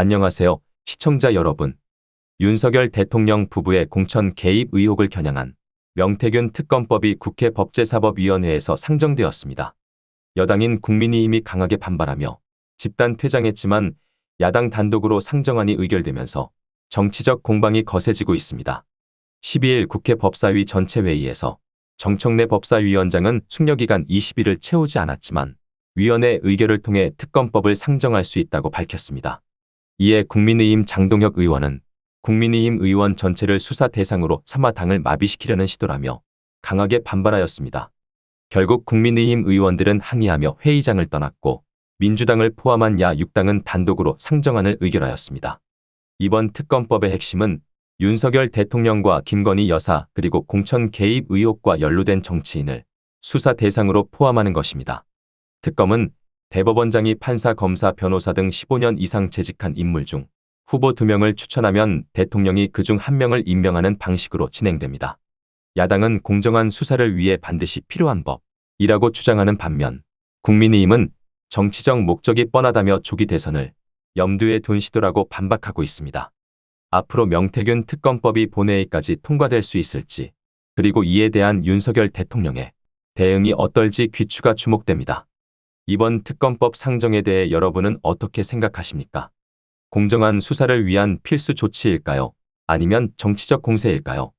안녕하세요, 시청자 여러분. 윤석열 대통령 부부의 공천 개입 의혹을 겨냥한 명태균 특검법이 국회 법제사법위원회에서 상정되었습니다. 여당인 국민의힘이 강하게 반발하며 집단 퇴장했지만 야당 단독으로 상정안이 의결되면서 정치적 공방이 거세지고 있습니다. 12일 국회 법사위 전체 회의에서 정청래 법사위원장은 숙려기간 20일을 채우지 않았지만 위원회 의결을 통해 특검법을 상정할 수 있다고 밝혔습니다. 이에 국민의힘 장동혁 의원은 국민의힘 의원 전체를 수사 대상으로 삼아 당을 마비시키려는 시도라며 강하게 반발하였습니다. 결국 국민의힘 의원들은 항의하며 회의장을 떠났고 민주당을 포함한 야 6당은 단독으로 상정안을 의결하였습니다. 이번 특검법의 핵심은 윤석열 대통령과 김건희 여사 그리고 공천 개입 의혹과 연루된 정치인을 수사 대상으로 포함하는 것입니다. 특검은 대법원장이 판사, 검사, 변호사 등 15년 이상 재직한 인물 중 후보 2명을 추천하면 대통령이 그중한 명을 임명하는 방식으로 진행됩니다. 야당은 공정한 수사를 위해 반드시 필요한 법이라고 주장하는 반면 국민의힘은 정치적 목적이 뻔하다며 조기 대선을 염두에 둔 시도라고 반박하고 있습니다. 앞으로 명태균 특검법이 본회의까지 통과될 수 있을지 그리고 이에 대한 윤석열 대통령의 대응이 어떨지 귀추가 주목됩니다. 이번 특검법 상정에 대해 여러분은 어떻게 생각하십니까? 공정한 수사를 위한 필수 조치일까요? 아니면 정치적 공세일까요?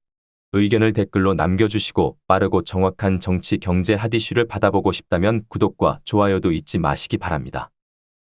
의견을 댓글로 남겨주시고 빠르고 정확한 정치 경제 핫이슈를 받아보고 싶다면 구독과 좋아요도 잊지 마시기 바랍니다.